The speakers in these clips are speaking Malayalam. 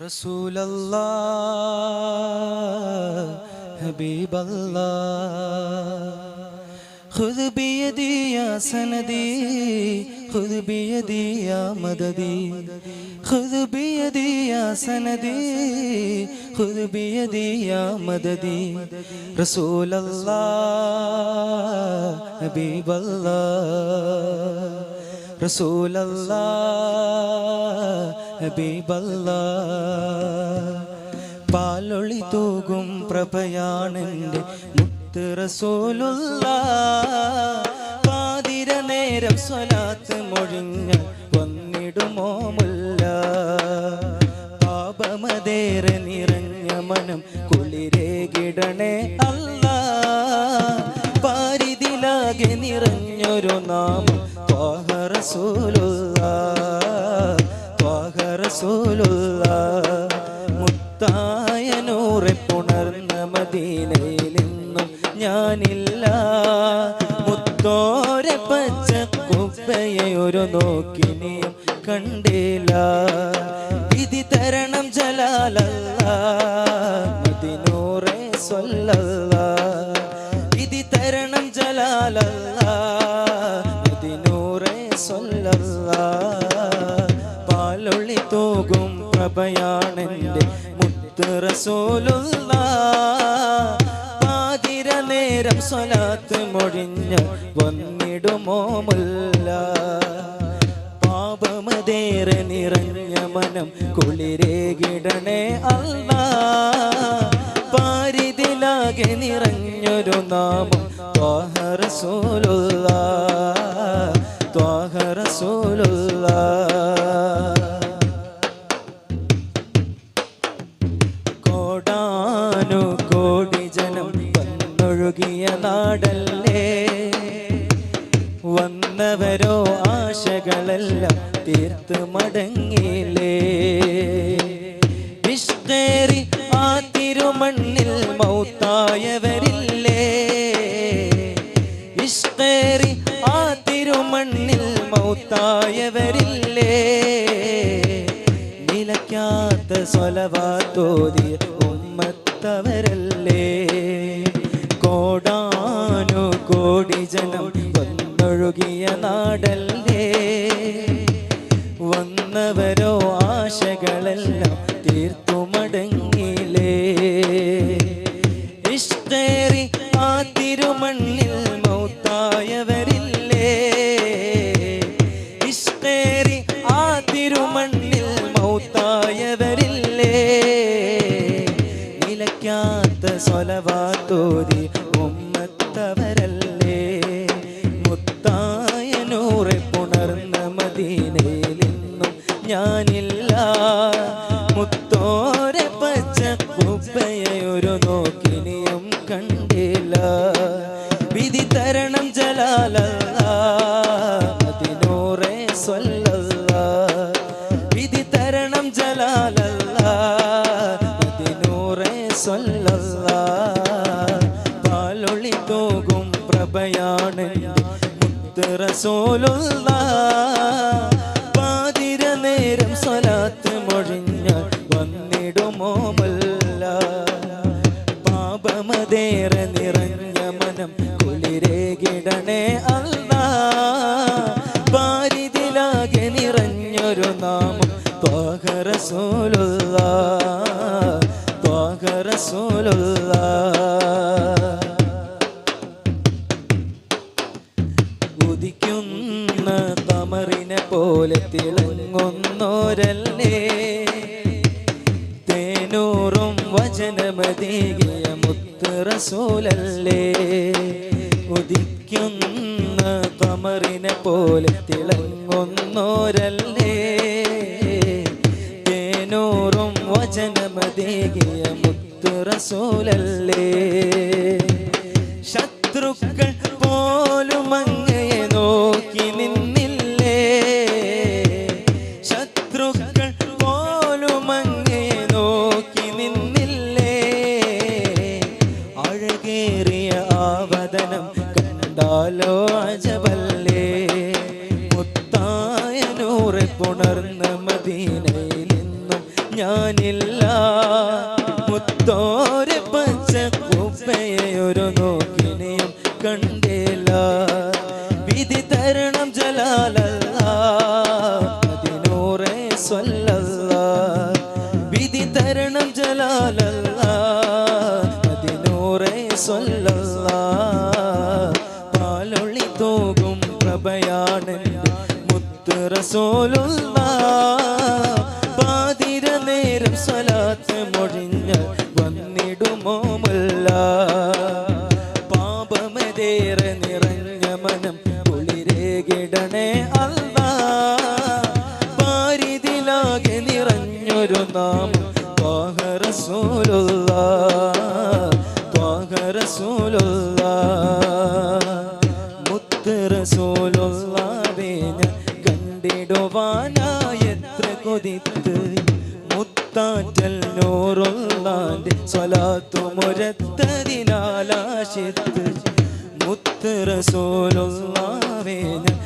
رسول الله حبيب الله خذ بيدي يا سندي خذ بيدي يا مددي خذ بيدي يا سندي خذ بيدي يا مددي رسول الله حبيب الله റസൂലല്ലാ പാലൊളി തൂകും പ്രഭയാണെന്റെ മുത്ത് റസൂലുള്ള പാതിര നേരം സ്വലാത്ത് മൊഴിഞ്ഞ് വന്നിടുമോ മുല്ല. പാപമതേറെ നിറഞ്ഞ മനം കുളിരേകിടണേ അല്ല പാരിതിലാകെ നിറഞ്ഞൊരു നാമം റസൂലുള്ള ത്വാഹ റസൂലുള്ള മുത്തായ നൂറെ പുണർന്ന മദീനയിൽ ഇന്നും ഞാനില്ല. മുത്തോരെ പച്ച കുപ്പയെ ഒരു നോക്കിനിയും കണ്ടില്ല. വിധി തരണം ജലാലല്ല തൂകും പ്രഭയാണെന്റെ മുത്ത് റസൂലുള്ള പാതിര നേരം സ്വലാത്ത് മൊഴിഞ്ഞ് വന്നിടുമോ മുല്ല. പാപമതേറെ നിറഞ്ഞ മനം കുളിരേകിടണേ അല്ല. പാരിതിലാകെ നിറഞ്ഞൊരു നാമം ത്വാഹ റസൂലുള്ള ത്വാഹ റസൂലുള്ള വന്നവരോ ആശകളെല്ലാം തീർത്ത് മടങ്ങിയില്ലേ? വിഷ്കേറി ആ തിരുമണ്ണിൽ മൗത്തായവരില്ലേ? വിഷ്കേറി ആ തിരുമണ്ണിൽ മൗത്തായവരില്ലേ? നിലയ്ക്കാത്ത സ്വലവാത്തോതിയ ഉമ്മത്തവരല്ലേ കോടാനു കോടി ജനം വന്നൊഴുകിയ നാടല്ലേ? വന്നവരോ ആശകളെല്ലാം തീർത്തു ഇഷ്ടേറി ആ തിരുമണ്ണിൽ മൗത്തായവരില്ലേ? ഇഷ്ടേറി ആ തിരുമണ്ണിൽ മൗത്തായവരില്ലേ? നിലയ്ക്കാത്ത സ്വലവാത്തോതി ഉമ്മത്തവരല്ലേ? റസൂലുള്ള പാതിര നേരം സ്വലാത്ത് മൊഴിഞ്ഞ വന്നിടുമോ മുല്ല പാപമതേറെ നിറഞ്ഞ മനം കുളിരേകിടണേ അല്ല. പാരിതിലാകെ നിറഞ്ഞൊരു നാമം ത്വാഹ റസൂലുള്ള ത്വാഹ റസൂലുള്ള പോലെ തിളങ്ങുന്നോരല്ലേ? തേനൂറും വചനമതീകിയ മുത്ത് റസൂലല്ലേ ഉദിക്കുന്ന കമറിനെ പോലെ തിളങ്ങുന്നോരല്ലേ? തേനൂറും വചനമതീകിയ മുത്ത് റസൂലല്ലേ പാലൊളി തോകും പ്രഭയാണ് മുത്ത് റസൂലുള്ള പാതിര നേരം സ്വലാത്ത് മൊഴിഞ്ഞ വന്നിടുമോ മുല്ല. പാപമതേറെ നിറഞ്ഞ മനം കുളിരേകിടണേ അല്ല. പാരിതിലാകെ നിറഞ്ഞൊരു നാമം വാഹ റസൂലുള്ള റസൂലുള്ള മുത്ത് റസൂലുള്ളാവേ ഞാൻ കണ്ടിടുവാനായി എത്ര കൊതിത്ത്. മുത്താറ്റൽ നൂറുള്ളാന്റെ സ്വലാത്തു മുരത്തതിനാലാശിത്ത്. മുത്ത് റസൂലുള്ളാവേ ഞാൻ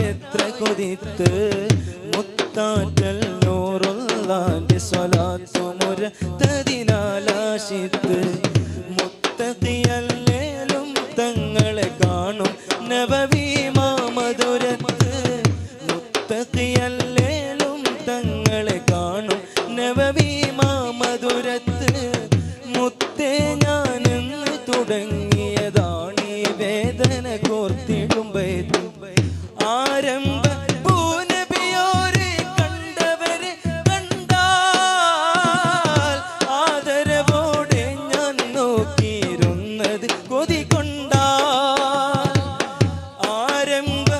എത്ര കൊതിത്ത്. മുത്താറ്റൽ നൂറുള്ളാന്റെ സ്വലാത്തു മുരത്തതിനാലാശിത്ത് മുത്തതിയല്ലേലും തങ്ങളെ കാണും. നബവി em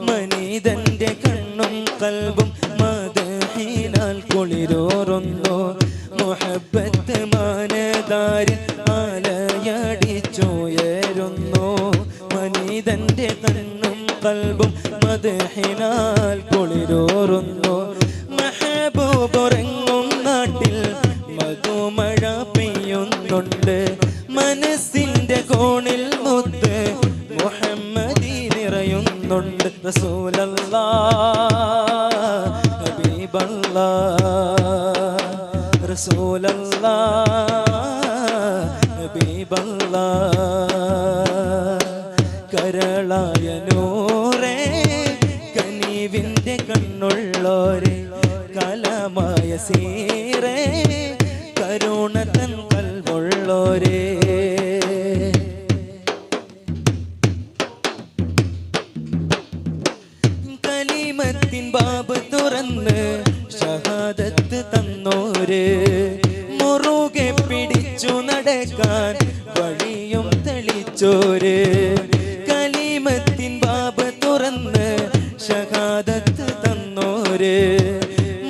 മനിതന്റെ കണ്ണും കൽവും മദഹിനാൽ കുളിരോറുന്നു. മുഹബത്ത് മാനദാരി ആലയടിച്ചുയരുന്നു മനിതന്റെ കണ്ണും കൽവും മതഹിനാൽ കുളിരോറുന്നു. മഹബൂബുറങ്ങും നാട്ടിൽ മധുമഴ പെയ്യുന്നുണ്ട്. മനസ്സിന്റെ കോണിൽ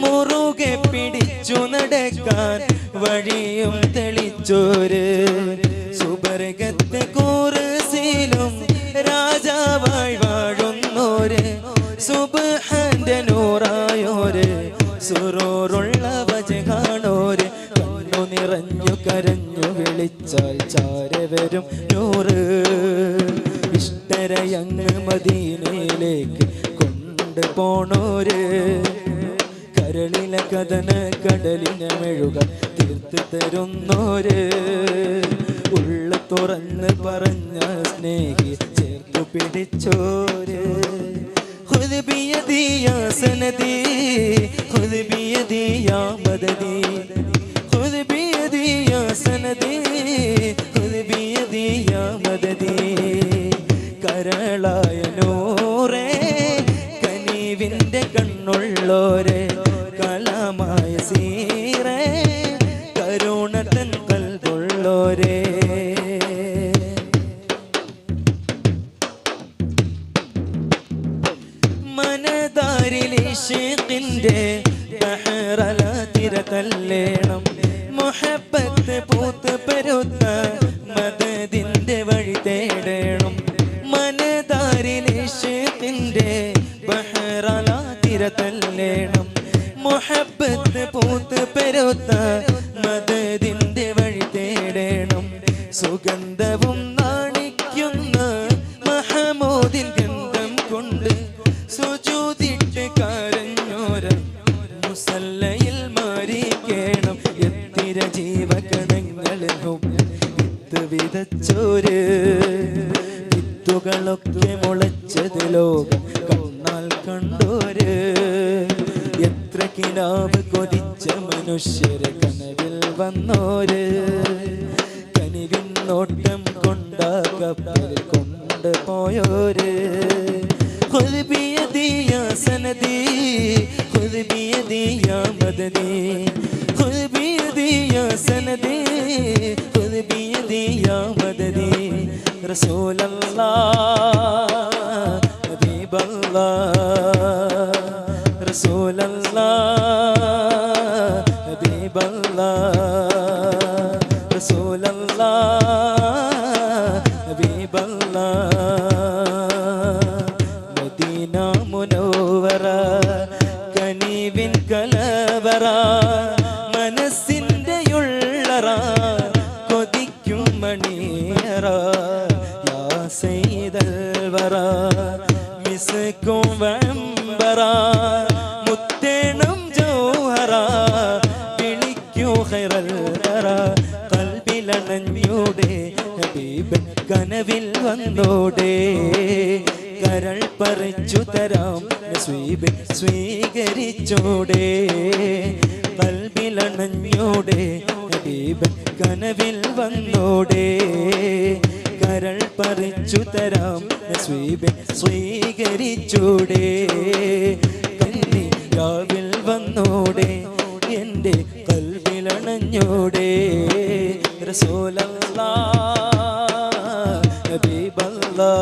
മുറുകെ പിടിച്ചു നടക്കാൻ വഴിയും തെളിച്ചോര് സുബർഗത്തെ കൂറസിലും രാജാവായി വാഴുന്നോര് സുബഹന്റെ നൂറായോര് വജ വജകാണോര് കണ്ണു നിറഞ്ഞു കരഞ്ഞു വിളിച്ചാൽ ചാര വരും നൂറ്. ഇഷ്ടരയങ്ങ് മദീനയിലേക്ക് കൊണ്ട് പോണോര്. കരളിലെ കഥന കടലിനെ മെഴുക തീർത്ത് തരുന്നോര്. ഉള്ള തുറന്ന് പറഞ്ഞ സ്നേഹി ചേർത്തു പിടിച്ചോര്. ഹുദ്ബിയതിയാ സനദി ഹുദ്ബിയതിയാ സനദി തല്ലേണം മുഹബത്ത് പൂത്ത് പെരുത്ത മദതിന്റെ കൊണ്ടുപോയോര് خذ بيدي يا سندي خذ بيدي يا مددي خذ بيدي يا سندي خذ بيدي يا مددي رسول الله حبيب الله رسول الله حبيب الله رسول الله ഖൈറൽ വറ കൽബിലണഞ്ഞൂടെ ഹബീബൻ കനവിൽ വന്നോടെ. കരൾ പറിച്ചു തരാം നസ്വീബ് സ്വീകരിച്ചോടെ. കൽബിലണഞ്ഞോടെ ഹബീബൻ കനവിൽ വന്നോടെ. കരൾ പറിച്ചു തരാം നസ്വീബ് സ്വീകരിച്ചൂടെ. കന്നി രാവിൽ വന്നോടെ എന്റെ കൽവിലണഞ്ഞോടെ റസൂലല്ലാ ഹബീബല്ലാ